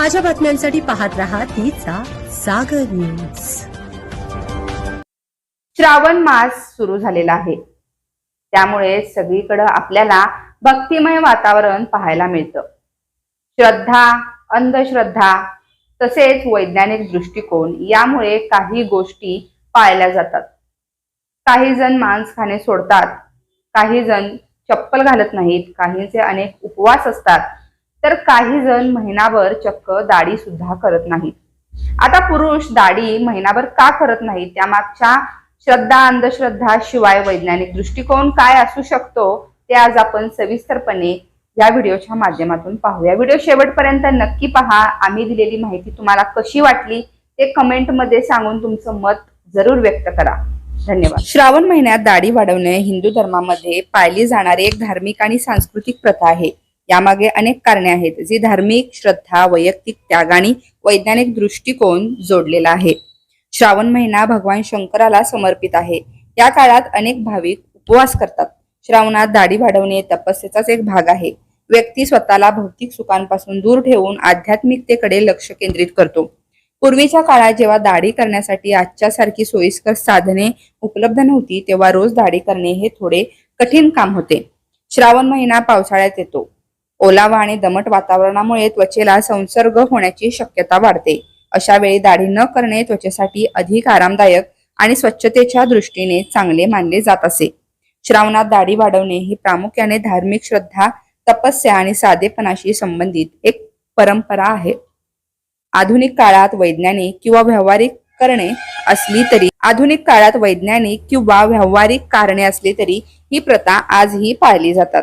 ताज्या बातम्यांसाठी पाहत रहा तिचा सागर न्यूज. श्रावण मास सुरू झालेला आहे. त्यामुळे सगळीकडं आपल्याला भक्तिमय वातावरण पाहायला मिळतं. श्रद्धा अंधश्रद्धा तसेच वैज्ञानिक दृष्टिकोन यामुळे काही गोष्टी पाळल्या जातात. काही जण मांस खाणे सोडतात काही जण चप्पल घालत नाहीत काहींचे अनेक उपवास असतात तर काही जण महिनाभर चक्क दाढी सुद्धा करत नाहीत. आता पुरुष दाढी महिनाभर का करत नाहीत? त्यामागच्या श्रद्धा अंधश्रद्धा शिवाय वैज्ञानिक दृष्टिकोन काय असू शकतो ते आज आपण सविस्तरपणे या व्हिडिओच्या माध्यमातून पाहूया. व्हिडिओ शेवटपर्यंत नक्की पहा. आम्ही दिलेली माहिती तुम्हाला कशी वाटली ते कमेंटमध्ये सांगून तुमचं मत जरूर व्यक्त करा. धन्यवाद. श्रावण महिन्यात दाढी वाढवणे हिंदू धर्मामध्ये पाळली जाणारी एक धार्मिक आणि सांस्कृतिक प्रथा आहे. यामागे अनेक कारणे आहेत जी धार्मिक श्रद्धा वैयक्तिक त्याग आणि वैज्ञानिक दृष्टिकोन जोडलेला आहे. श्रावण महिना भगवान शंकराला समर्पित आहे. या काळात अनेक भाविक उपवास करतात. श्रावणात दाढी वाढवणे तपस्येचाच एक भाग आहे. व्यक्ती स्वतःला भौतिक सुखांपासून दूर ठेवून आध्यात्मिकतेकडे लक्ष केंद्रित करतो. पूर्वीच्या काळात जेव्हा दाढी करण्यासाठी आजच्या सारखी सोयीस्कर साधने उपलब्ध नव्हती तेव्हा रोज दाढी करणे हे थोडे कठीण काम होते. श्रावण महिना पावसाळ्यात येतो. ओलावा आणि दमट वातावरणामुळे त्वचेला संसर्ग होण्याची शक्यता वाढते. अशा वेळी दाढी न करणे त्वचेसाठी अधिक आरामदायक आणि स्वच्छतेच्या दृष्टीने चांगले मानले जात असे. श्रावणात दाढी वाढवणे ही प्रामुख्याने धार्मिक श्रद्धा तपस्या आणि साधेपणाशी संबंधित एक परंपरा आहे. आधुनिक काळात वैज्ञानिक किंवा व्यावहारिक करणे असली तरी आधुनिक काळात वैज्ञानिक किंवा व्यावहारिक कारणे असली तरी ही प्रथा आजही पाळली जातात.